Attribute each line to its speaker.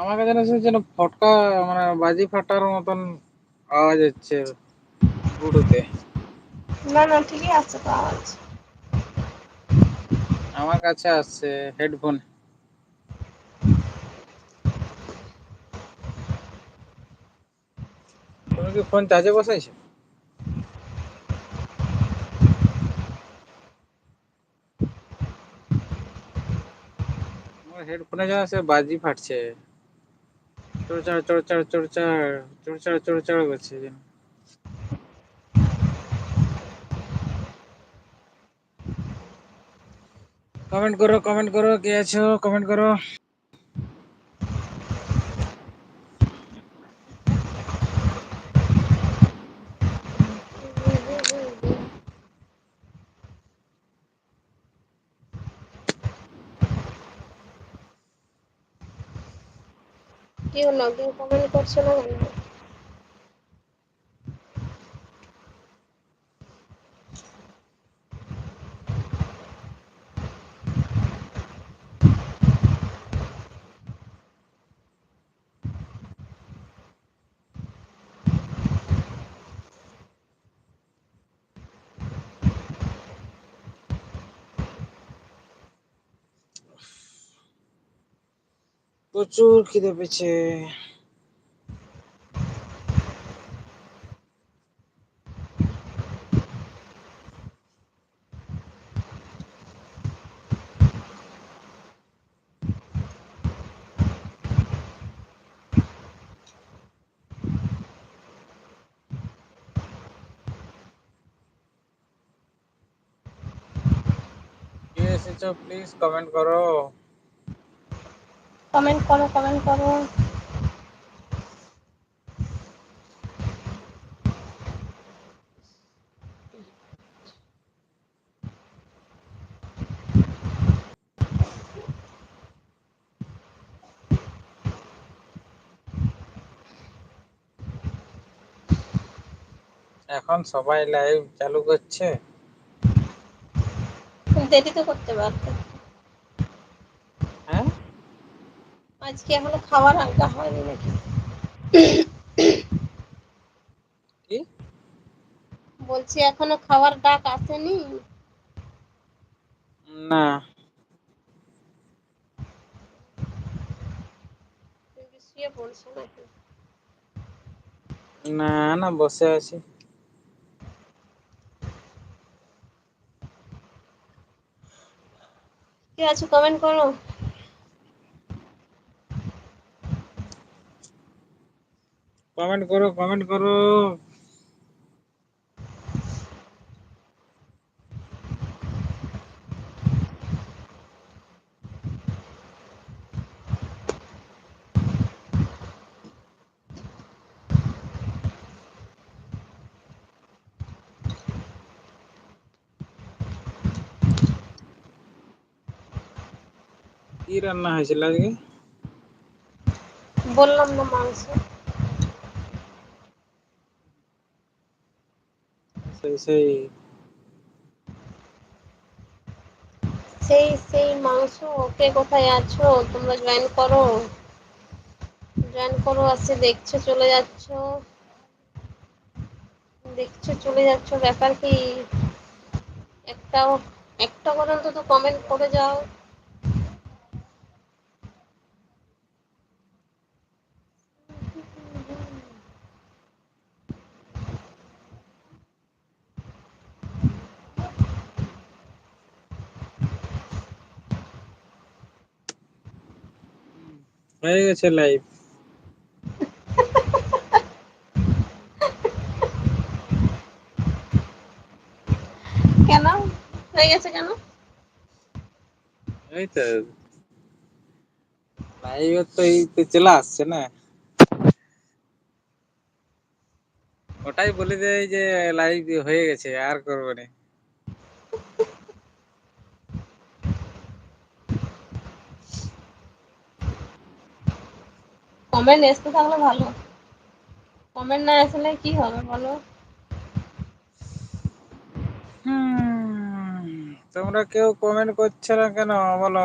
Speaker 1: আমাকে যেন সে যেন ফটকা মানে বাজি ফাটার মতন আওয়াজ হচ্ছে ব্লুটুথে।
Speaker 2: না না ঠিকই আসছে তো আওয়াজ।
Speaker 1: আমার কাছে আসছে হেডফোন। তুমি কি ফোন চার্জে বসাইছো? হেডফোনে যেন সে বাজি ফাটছে। কমেন্ট করো কমেন্ট করো কে আছো কমেন্ট করো
Speaker 2: কি হলো কেউ কমেন্ট করছ না কেন
Speaker 1: প্রচুর খিদে পেয়েছে কে এসেছো প্লিজ কমেন্ট করো
Speaker 2: কমেন্ট করো কমেন্ট করো
Speaker 1: এখন সবাই লাইভ চালু করছে।
Speaker 2: দেরি তো করতে পারতে
Speaker 1: হ্যাঁ
Speaker 2: আজকে এখনও খাবার আনতে হয়নি নাকি?
Speaker 1: কি?
Speaker 2: বলছি এখনও খাবার ডাক আসেনি?
Speaker 1: না।
Speaker 2: শুয়ে পড়ছো নাকি?
Speaker 1: না না বসে আছি।
Speaker 2: কে আছো কমেন্ট করো।
Speaker 1: কমেন্ট করো কমেন্ট করো কি রান্না হয়েছিল আজকে
Speaker 2: বললাম না মাংস
Speaker 1: সেই
Speaker 2: সেই। সেই মাংস কে কোথায় আছো? তোমরা জয়েন করো। জয়েন করো, আসছে, দেখছ, চলে যাচ্ছো। দেখছ, চলে যাচ্ছো, ব্যাপার কি? একটাও, একটা করে অন্তত কমেন্ট করে যাও।
Speaker 1: হয়ে গেছে লাইভ
Speaker 2: কেন? হয়ে গেছে কেন?
Speaker 1: এই তো লাইভে তো এই তো চলে আসছে না। ওটাই বলে দেয় যে লাইভ হয়ে গেছে আর করব না।
Speaker 2: কমেন্ট আসতে থাকলে ভালো। কমেন্ট না আসলে কি হবে বলো?
Speaker 1: হুম, তোমরা কেউ কমেন্ট করছ না কেন বলো?